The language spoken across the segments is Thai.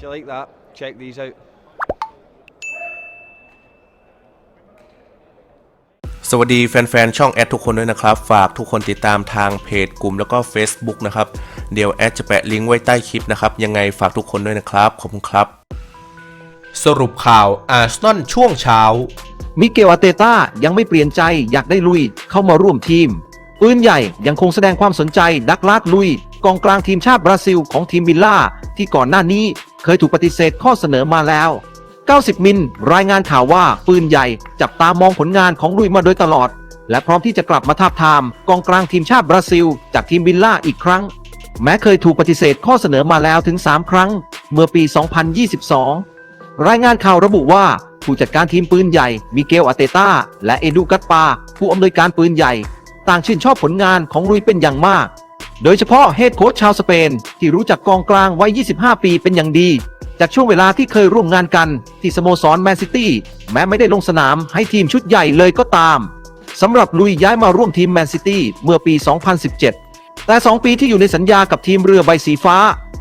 If you like that, check these out. สวัสดีแฟนๆ ช่องแอดทุกคนด้วยนะครับ ฝากทุกคนติดตามทางเพจกลุ่มแล้วก็ Facebook นะครับ เดี๋ยวแอดจะแปะลิงก์ไว้ใต้คลิปนะครับ ยังไงฝากทุกคนด้วยนะครับ ขอบคุณครับ สรุปข่าวอาร์เซนอลช่วงเช้า มิเกลอาร์เตต้ายังไม่เปลี่ยนใจอยากได้ลุยเข้ามาร่วมทีม ปืนใหญ่ยังคงแสดงความสนใจดักลาดลุย กองกลางทีมชาติบราซิลของทีมวิลล่าที่ก่อนหน้านี้ เคยถูกปฏิเสธข้อเสนอมาแล้ว 90 มิลรายงานข่าวว่าปืนใหญ่จับตามองผลงานของลุยมาโดยตลอด และพร้อมที่จะกลับมาทาบทามกองกลางทีมชาติบราซิล จากทีมวิลล่าอีกครั้ง แม้เคยถูกปฏิเสธข้อเสนอมาแล้วถึง 3 ครั้ง เมื่อปี 2022 รายงานข่าวระบุว่าผู้จัดการทีมปืนใหญ่มิเกลอาเตต้าและเอดูกัตปา ผู้อำนวยการปืนใหญ่ ต่างชื่นชอบผลงานของรุยเป็นอย่างมาก โดยเฉพาะเฮดโค้ชชาวสเปน ที่รู้จักกองกลางวัย 25 ปีเป็นอย่างดี จากช่วงเวลาที่เคยร่วมงานกัน ที่สโมสรแมนซิตี้แม้ไม่ได้ลงสนามให้ทีมชุดใหญ่เลยก็ตามสำหรับลุยย้ายมาร่วมทีมแมนซิตี้เมื่อปี 2017 แต่ 2 ปีที่อยู่ในสัญญากับทีมเรือใบสีฟ้า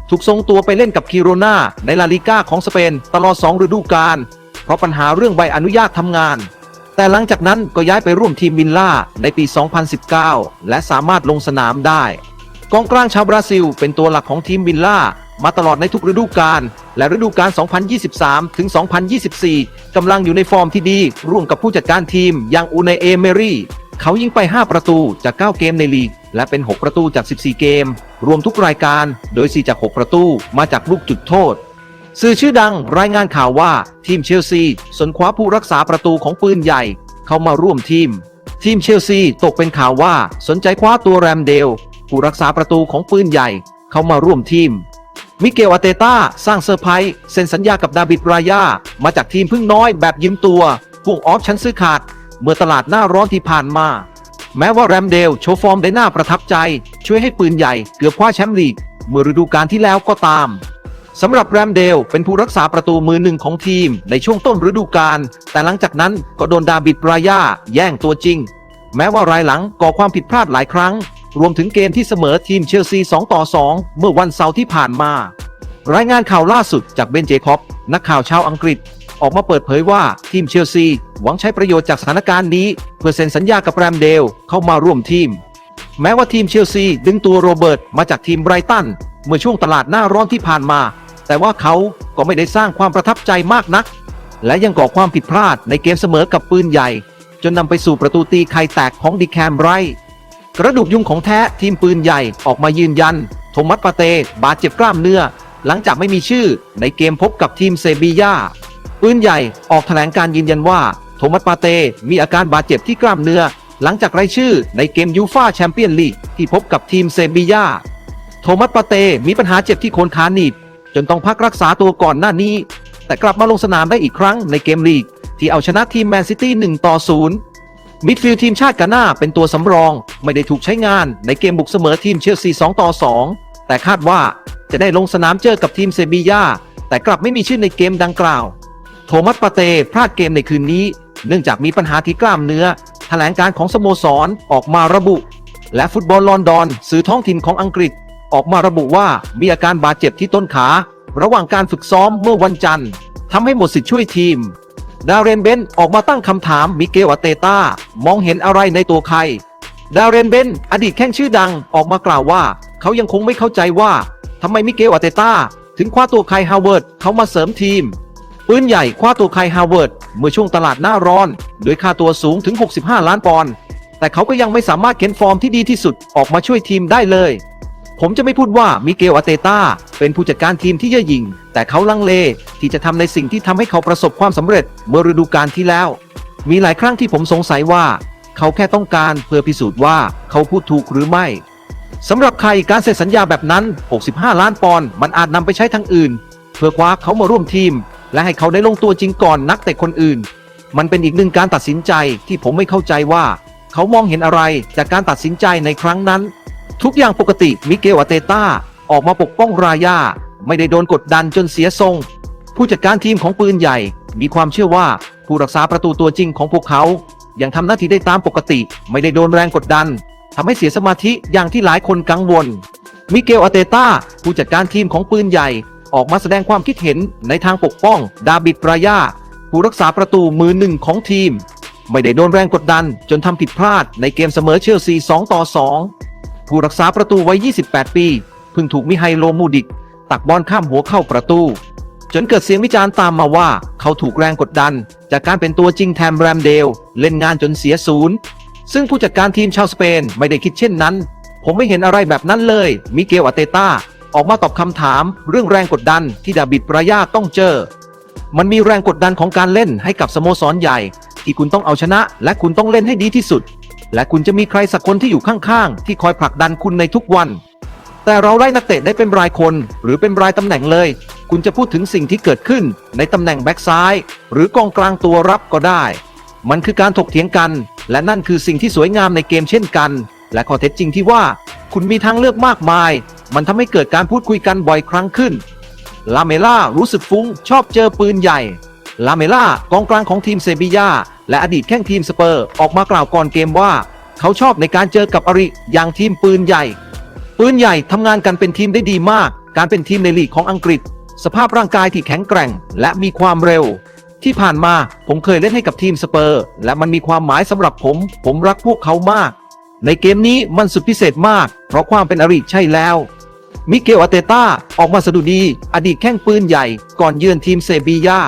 ถูกส่งตัวไปเล่นกับคิโรนาในลาลิก้าของสเปนตลอด 2 ฤดูกาลเพราะปัญหาเรื่องใบอนุญาตทำงาน แต่หลังจากนั้นก็ย้ายไปร่วมทีมวินล่าในปี 2019 และสามารถลงสนามได้ กองกลางชาวบราซิล เป็นตัวหลักของทีมวินล่า มาตลอดในทุกฤดูกาลและฤดูกาล 2023 ถึง 2024 กำลังอยู่ในฟอร์มที่ดี ร่วมกับผู้จัดการทีมอย่างอูเนเอเมรี่เขายิงไป 5 ประตูจาก 9 เกมในลีก และเป็น 6 ประตูจาก 14 เกม รวมทุกรายการโดย 4 จาก 6 ประตูมาจากลูกจุดโทษ สื่อชื่อดังรายงานข่าวว่าทีมเชลซีสนคว้าผู้รักษาประตูของปืนใหญ่ เข้ามาร่วมทีม ทีมเชลซีตกเป็นข่าวว่าสนใจคว้าตัวแรมเดล ผู้รักษาประตูของปืนใหญ่ เข้ามาร่วมทีม มิเกลอาเตต้าสร้างเซอร์ไพรส์เซ็นสัญญากับดาบิดรายามาจากทีมพึ่งน้อยแบบยืมตัวพ่วงออฟชั้นซื้อขาด เมื่อตลาดหน้าร้อนที่ผ่านมา แม้ว่าแรมเดลโชว์ฟอร์มได้น่าประทับใจ ช่วยให้ปืนใหญ่เกือบคว้าแชมป์ลีกเมื่อฤดูกาลที่แล้วก็ตามสำหรับแรมเดลเป็นผู้รักษาประตูมือหนึ่งของทีมในช่วงต้นฤดูกาล แต่หลังจากนั้นก็โดนดาบิดรายาแย่งตัวจริง แม้ว่ารายหลังก่อความผิดพลาดหลายครั้ง รวมถึงเกมที่เสมอทีมเชลซี 2 ต่อ 2 เมื่อวันเสาร์ที่ผ่านมา รายงานข่าวล่าสุดจากเบนเจคอบนักข่าวชาวอังกฤษ ออกมาเปิดเผยว่าทีมเชลซี หวังใช้ประโยชน์จากสถานการณ์นี้ เพื่อเซ็นสัญญากับแรมเดลเข้ามาร่วมทีม แม้ว่าทีมเชลซีดึงตัวโรเบิร์ตมาจากทีมไบรตันเมื่อช่วงตลาดหน้าร้อนที่ผ่านมา แต่ว่าเขาก็ไม่ได้สร้างความประทับใจมากนัก และยังก่อความผิดพลาดในเกมเสมอกับปืนใหญ่ จนนำไปสู่ประตูตีไข่แตกของดีแคมไรท์ กระดูกยุงของแท้ทีมปืนใหญ่ออกมายืนยัน โทมัสปาเต บาดเจ็บกล้ามเนื้อ หลังจากไม่มีชื่อในเกมพบกับทีมเซบียาปืนใหญ่ออกแถลงการยืนยันว่า โทมัสปาเตมีอาการบาดเจ็บที่กล้ามเนื้อ หลังจากไร้ชื่อในเกมยูฟาแชมเปี้ยนลีกที่พบกับทีมเซบียาโทมัสปาเตมีปัญหาเจ็บที่โคนขาหนีบจนต้องพักรักษาตัวก่อนหน้านี้ แต่กลับมาลงสนามได้อีกครั้งในเกมลีก ที่เอาชนะทีมแมนซิตี้1ต่อ0 มิดฟิลด์ทีมชาติกาหน้าเป็นตัวสำรอง ไม่ได้ถูกใช้งานในเกมบุกเสมอทีมเชลซี 2 ต่อ 2 แต่คาดว่าจะได้ลงสนามเจอกับทีมเซบียาแต่กลับไม่มีชื่อในเกมดังกล่าว โทมัสปาเตพลาดเกมในคืนนี้ เนื่องจากมีปัญหาที่กล้ามเนื้อ แถลงการของสโมสรออกมาระบุ และฟุตบอลลอนดอนสื่อท้องถิ่นของอังกฤษ ออกมาระบุว่ามีอาการบาดเจ็บที่ต้นขา ระหว่างการฝึกซ้อมเมื่อวันจันทร์ทำให้หมดสิทธิ์ช่วยทีม ดาวเรนเบนออกมาตั้งคำถามมิเกลอาเตต้ามองเห็นอะไรในตัวใคร ดาวเรนเบนอดีตแข้งชื่อดังออกมากล่าวว่า เขายังคงไม่เข้าใจว่าทำไมมิเกลอาเตต้าถึงคว้าตัวไคฮาวเวิร์ดเขามาเสริมทีม ปืนใหญ่คว้าตัวไคฮาวเวิร์ดเมื่อช่วงตลาดหน้าร้อน โดยค่าตัวสูงถึง 65 ล้านปอนด์แต่เขาก็ยังไม่สามารถเข็นฟอร์มที่ดีที่สุดออกมาช่วยทีมได้เลย ผมจะไม่พูดว่ามิเกลอาเตต้าเป็นผู้จัดการทีมที่เย่อหยิ่ง แต่เขาลังเลที่จะทำในสิ่งที่ทำให้เขาประสบความสำเร็จเมื่อฤดูกาลที่แล้ว มีหลายครั้งที่ผมสงสัยว่า เขาแค่ต้องการเพื่อพิสูจน์ว่าเขาพูดถูกหรือไม่สำหรับใครการเซ็นสัญญาแบบนั้น 65 ล้านปอนด์มันอาจนำไปใช้ทางอื่น เพื่อคว้าเขามาร่วมทีม และให้เขาได้ลงตัวจริงก่อนนักเตะคนอื่น มันเป็นอีกหนึ่งการตัดสินใจที่ผมไม่เข้าใจว่า เขามองเห็นอะไรจากการตัดสินใจในครั้งนั้น ทุกอย่างปกติมิเกลอาเตต้าออกมาปกป้องรายาไม่ได้โดนกดดันจนเสียทรง ผู้จัดการทีมของปืนใหญ่ มีความเชื่อว่าผู้รักษาประตูตัวจริงของพวกเขา ยังทำหน้าที่ได้ตามปกติ ไม่ได้โดนแรงกดดันทำให้เสียสมาธิอย่างที่หลายคนกังวล มิเกลอาเตต้าผู้จัดการทีมของปืนใหญ่ ออกมาแสดงความคิดเห็นในทางปกป้อง ดาบิดรายาผู้รักษาประตูมือหนึ่งของทีม ไม่ได้โดนแรงกดดันจนทำผิดพลาดในเกมเสมอเชลซี 2 ต่อ 2 ผู้รักษาประตูวัย 28 ปีเพิ่งถูกมิไฮโลมูดิก ตักบอลข้ามหัวเข้าประตู จนเกิดเสียงวิจารณ์ตามมาว่าเขาถูกแรงกดดัน จากการเป็นตัวจริงแทมแรมเดล เล่นงานจนเสียศูนย์ ซึ่งผู้จัดการทีมชาวสเปนไม่ได้คิดเช่นนั้น ผมไม่เห็นอะไรแบบนั้นเลย มิเกลอาเตต้าออกมาตอบคำถามเรื่องแรงกดดันที่ดาบิดปรายาต้องเจอ มันมีแรงกดดันของการเล่นให้กับสโมสรใหญ่ ที่คุณต้องเอาชนะ และคุณต้องเล่นให้ดีที่สุด และคุณจะมีใครสักคนที่อยู่ข้างๆ ที่คอยผลักดันคุณในทุกวัน แต่เราไล่นักเตะได้เป็นรายคน หรือเป็นรายตำแหน่งเลย คุณจะพูดถึงสิ่งที่เกิดขึ้นในตำแหน่งแบ็กซ้าย หรือกองกลางตัวรับก็ได้ มันคือการถกเถียงกัน และนั่นคือสิ่งที่สวยงามในเกมเช่นกัน และข้อเท็จจริงที่ว่า คุณมีทางเลือกมากมาย มันทำให้เกิดการพูดคุยกันบ่อยครั้งขึ้น ลาเมล่ารู้สึกฟุ้ง ชอบเจอปืนใหญ่ ลาเมล่ากองกลางของทีมเซบียา และอดีตแข้งทีมสเปอร์ออกมากล่าวก่อนเกมว่า เขาชอบในการเจอกับอริอย่างทีมปืนใหญ่ ปืนใหญ่ทำงานกันเป็นทีมได้ดีมาก การเป็นทีมในลีกของอังกฤษ สภาพร่างกายที่แข็งแกร่ง และมีความเร็ว ที่ผ่านมาผมเคยเล่นให้กับทีมสเปอร์ และมันมีความหมายสำหรับผม ผมรักพวกเขามาก ในเกมนี้มันสุดพิเศษมาก เพราะความเป็นอริใช่แล้วมิเกลอาเตต้าออกมาสะดุดี อดีตแข้งปืนใหญ่ก่อนเยือนทีมเซบียา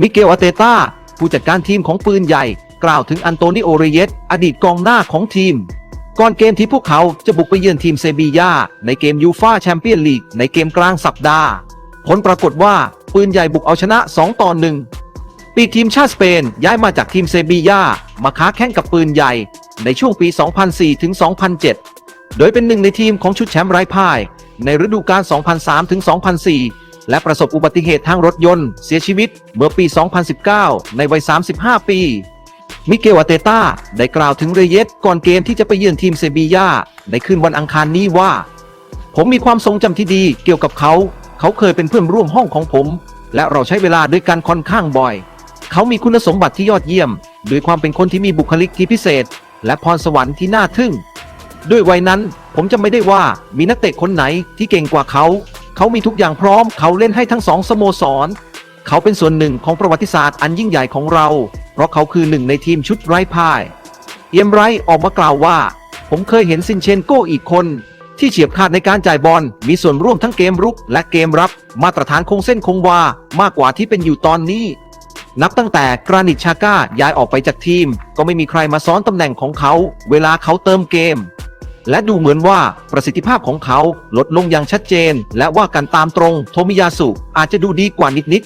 มิเกลอาเตต้า ผู้จัดการทีมของปืนใหญ่ กล่าวถึงอันโตนิโอเรเยสอดีตกองหน้าของทีม ก่อนเกมที่พวกเขาจะบุกไปเยือนทีมเซบียาในเกมยูฟาแชมเปี้ยนลีกในเกมกลางสัปดาห์ ผลปรากฏว่าปืนใหญ่บุกเอาชนะ 2 ต่อ 1 ปีทีมชาติสเปนย้ายมาจากทีมเซบียามาค้าแข่งกับปืนใหญ่ ในช่วงปี 2004ถึง2007 โดยเป็นหนึ่งในทีมของชุดแชมป์ไร้พ่าย ในฤดูกาล2003ถึง2004 และประสบอุบัติเหตุทางรถยนต์ เสียชีวิตเมื่อปี 2019 ในวัย 35 ปี มิเกลอาเตต้าได้กล่าวถึงเรเยสก่อนเกมที่จะไปเยือนทีมเซบียาในคืนวันอังคารนี้ว่า ผมมีความทรงจำที่ดีเกี่ยวกับเขา เขาเคยเป็นเพื่อนร่วมห้องของผม และเราใช้เวลาด้วยกันค่อนข้างบ่อย เขามีคุณสมบัติที่ยอดเยี่ยมด้วยความเป็นคนที่มีบุคลิกที่พิเศษ และพรสวรรค์ที่น่าทึ่งด้วยวัยนั้นผมจะไม่ได้ว่ามีนักเตะคนไหนที่เก่งกว่าเขา เขามีทุกอย่างพร้อม เขาเล่นให้ทั้งสองสโมสร เขาเป็นส่วนหนึ่งของประวัติศาสตร์อันยิ่งใหญ่ของเรา เพราะเขาคือหนึ่งในทีมชุดไร้พ่าย เอียมไรออกมากล่าวว่า ผมเคยเห็นซินเชนโกอีกคน ที่เฉียบขาดในการจ่ายบอล มีส่วนร่วมทั้งเกมรุก และเกมรับ มาตรฐานคงเส้นคงวา มากกว่าที่เป็นอยู่ตอนนี้ นับตั้งแต่กรานิตชาก้าย้ายออกไปจากทีม ก็ไม่มีใครมาซ้อนตำแหน่งของเขา เวลาเขาเติมเกม และดูเหมือนว่าประสิทธิภาพของเขาลดลงอย่างชัดเจน และว่ากันตามตรงโทมิยาสุอาจจะดูดีกว่านิด